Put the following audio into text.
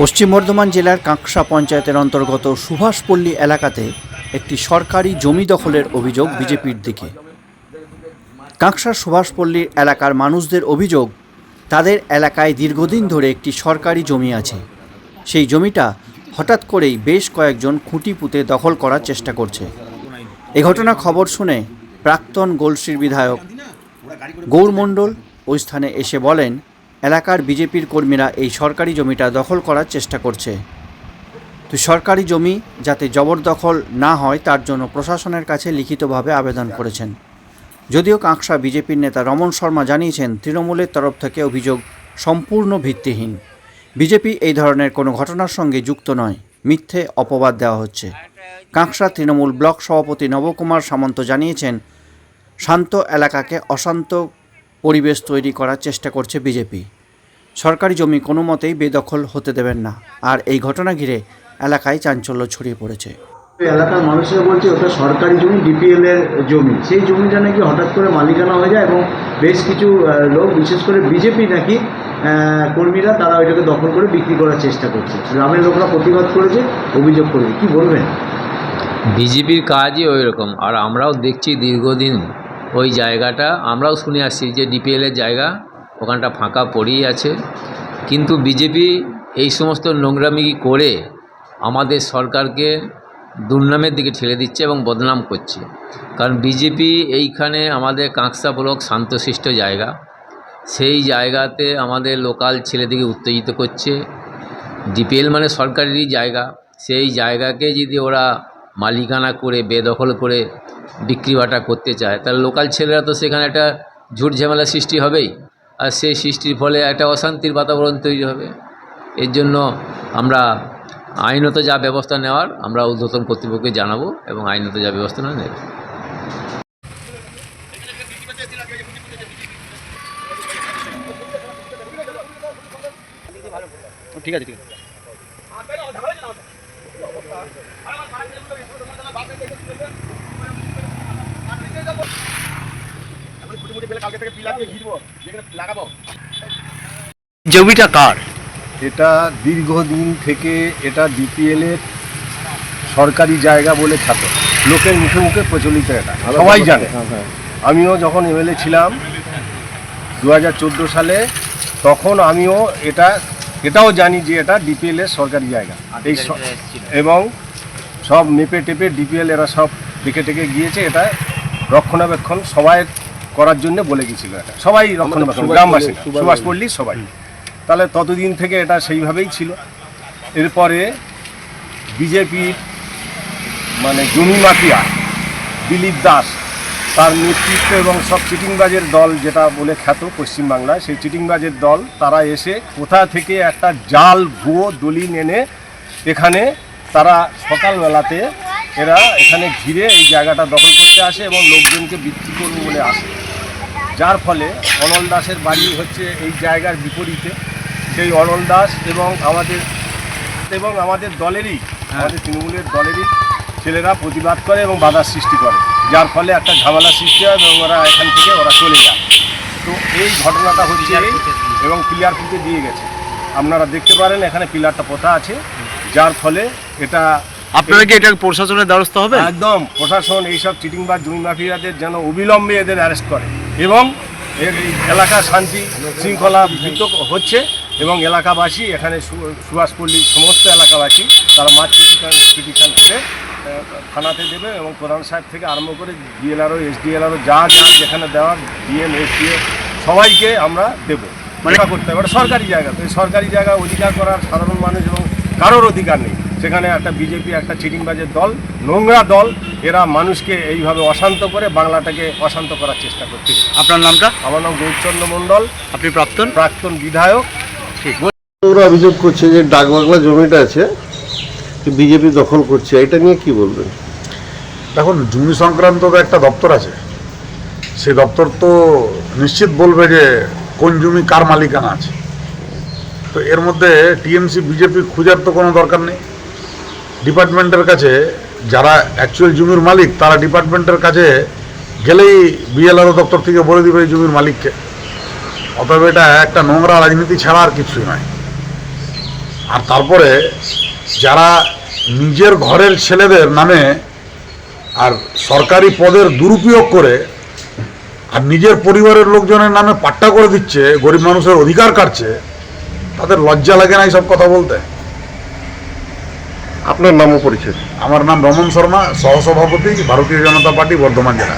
পশ্চিম বর্ধমান জেলার কাঁকসা পঞ্চায়েতের অন্তর্গত সুভাষপল্লী এলাকাতে একটি সরকারি জমি দখলের অভিযোগ বিজেপির দিকে। কাঁকসা সুভাষপল্লী এলাকার মানুষদের অভিযোগ, তাদের এলাকায় দীর্ঘদিন ধরে একটি সরকারি জমি আছে। সেই জমিটা হঠাৎ করেই বেশ কয়েকজন খুঁটি পুঁতে দখল করার চেষ্টা করছে। এ ঘটনা খবর শুনে প্রাক্তন গোলশ্রীর বিধায়ক গৌর মণ্ডল ওই স্থানে এসে বলেন এলাকার বিজেপির কর্মীরা এই সরকারি জমিটা দখল করার চেষ্টা করছে। তো সরকারি জমি যাতে জবরদখল না হয়, তার জন্য প্রশাসনের কাছে লিখিতভাবে আবেদন করেছেন। যদিও কাঁকসা বিজেপির নেতা রমন শর্মা জানিয়েছেন, তৃণমূলের তরফ থেকে অভিযোগ সম্পূর্ণ ভিত্তিহীন। বিজেপি এই ধরনের কোনো ঘটনার সঙ্গে যুক্ত নয়। মিথ্যে অপবাদ দেওয়া হচ্ছে। কাঁকসা তৃণমূল ব্লক সভাপতি নবকুমার সামন্ত জানিয়েছেন, শান্ত এলাকাকে অশান্ত পরিবেশ তৈরি করার চেষ্টা করছে বিজেপি। সরকারি জমি কোনো মতেই বেদখল হতে দেবেন না। আর এই ঘটনা ঘিরে এলাকায় চাঞ্চল্য ছড়িয়ে পড়েছে। এলাকার মানুষরা বলছে ওটা সরকারি জমি ডিপিএল এর জমি। সেই জমিটা নাকি হঠাৎ করে মালিকানা হয়ে যায় এবং বেশ কিছু লোক বিশেষ করে বিজেপি নাকি কর্মীরা তারা ওইটাকে দখল করে বিক্রি করার চেষ্টা করছে। গ্রামের লোকরা প্রতিবাদ করেছে অভিযোগ করেছে। কি বলবেন? বিজেপির কাজই ওই রকম আর আমরাও দেখছি দীর্ঘদিন ওই জায়গাটা। আমরাও শুনে আসছি যে ডিপিএলের জায়গা ওখানটা ফাঁকা পড়েই আছে। কিন্তু বিজেপি এই সমস্ত নোংরামি করে আমাদের সরকারকে দুর্নামের দিকে ঠেলে দিচ্ছে এবং বদনাম করছে। কারণ বিজেপি এইখানে আমাদের কাঁকসা ব্লক শান্তশিষ্ট জায়গা। সেই জায়গাতে আমাদের লোকাল ছেলেদিকে উত্তেজিত করছে। ডিপিএল মানে সরকারেরই জায়গা। সেই জায়গাকে যদি ওরা মালিকানা করে, বেদখল করে বিক্রি বাটা করতে চায়, তাহলে লোকাল ছেলেরা তো সেখানে একটা ঝুট ঝামেলা সৃষ্টি হবেই। আর সেই সৃষ্টির ফলে একটা অশান্তির বাতাবরণ তৈরি হবে। এর জন্য আমরা আইনত যা ব্যবস্থা নেওয়ার আমরা ঊর্ধ্বতন কর্তৃপক্ষকে জানাব এবং আইনত যা ব্যবস্থা নেওয়া নেব। ঠিক আছে ঠিক আছে। জমিটা কার? এটা দীর্ঘদিন থেকে এটা ডিপিএলের সরকারি জায়গা বলে খ্যাত লোকের মুখে মুখে প্রচলিত এটা সবাই জানে। আমিও যখন এমএলএ ছিলাম দু হাজার চোদ্দ সালে তখন আমিও এটা এটাও জানি যে এটা ডিপিএলের সরকারি জায়গা। এই এবং সব মেপে টেপে ডিপিএল এরা সব দেখে টেকে গিয়েছে এটা রক্ষণাবেক্ষণ সবাই করার জন্য বলে গেছিল এটা। সবাই রক্ষণাবেক্ষণ গ্রামবাসী সুভাষপল্লী। সবাই। তাহলে ততদিন থেকে এটা সেইভাবেই ছিল। এরপরে বিজেপির মানে জমি মাফিয়া দিলীপ দাস তার নেতৃত্ব এবং সব চিটিংবাজের দল যেটা বলে খ্যাত পশ্চিমবাংলায় সেই চিটিংবাজের দল তারা এসে কোথা থেকে একটা জাল ভুয়ো দলিল এনে এখানে তারা সকালবেলাতে এরা এখানে ঘিরে এই জায়গাটা দখল করতে আসে এবং লোকজনকে বিক্রি করবে বলে আসে। যার ফলে অনল দাসের বাড়ি হচ্ছে এই জায়গার বিপরীতে। সেই অনল দাস এবং আমাদের এবং আমাদের দলেরই আমাদের তৃণমূলের দলেরই ছেলেরা প্রতিবাদ করে এবং বাধার সৃষ্টি করে। যার ফলে একটা ঝামেলা সৃষ্টি হয় এবং ওরা এখান থেকে ওরা চলে যায়। তো এই ঘটনাটা হচ্ছে এবং পিলার পুঁতে দিয়ে গেছে। আপনারা দেখতে পারেন এখানে পিলারটা পোতা আছে যার ফলে এটা আপনারা কি এটা প্রশাসনের দ্বারস্থ হবে একদম প্রশাসন এইসব চিটিং বা জমি মাফিয়াদের যেন অবিলম্বে এদের অ্যারেস্ট করে। এবং এর এলাকা শান্তি শৃঙ্খলা ভীত হচ্ছে এবং এলাকাবাসী এখানে সু- সুভাষপল্লীর সমস্ত এলাকাবাসী তারা মাছ পিটিশন করে থানাতে দেবে এবং প্রধান সাহেব থেকে আরম্ভ করে ডিএলআরও এসডিএলআরও যা যা যেখানে দেওয়ার ডিএম এসডিএ সবাইকে আমরা দেবো। মানে করতে হবে। সরকারি জায়গা। তো সরকারি জায়গা অধিকার করার সাধারণ মানুষ এবং কারোর অধিকার নেই। সেখানে একটা বিজেপি একটা চিটিংবাজের দল নোংরা দল এরা মানুষকে এইভাবে অশান্ত করে বাংলাটাকে অশান্ত করার চেষ্টা করছে। আপনার নামটা? আমার নাম গৌরচন্দ্র মণ্ডল। আপনি প্রাক্তন? প্রাক্তন বিধায়ক। ওরা অভিযোগ করছে যে ডাকবাংলা জমিটা আছে বিজেপি দখল করছে এটা নিয়ে কি বলবেন? দেখুন জমি সংক্রান্ত একটা দপ্তর আছে। সে দপ্তর তো নিশ্চিত বলবে যে কোন জমি কার মালিকানা আছে। তো এর মধ্যে টিএমসি বিজেপি খোঁজার তো কোনো দরকার নেই। ডিপার্টমেন্টের কাছে যারা অ্যাকচুয়াল জমির মালিক, তারা ডিপার্টমেন্টের কাছে গেলেই বিএলআরও দপ্তর থেকে বলে দিবে এই জমির মালিককে। অতএব এটা একটা নোংরা রাজনীতি ছাড়া আর কিছুই নয়। আর তারপরে যারা নিজের ঘরের ছেলেদের নামে আর সরকারি পদের দুরুপয়োগ করে আর নিজের পরিবারের লোকজনের নামে পাট্টা করে দিচ্ছে, গরিব মানুষের অধিকার কাটছে, তাদের লজ্জা লাগে না এইসব কথা বলতে? আপনার নামও পরিচয় আমার নাম রমন শর্মা সহসভাপতি ভারতীয় জনতা পার্টি বর্ধমান জেলা।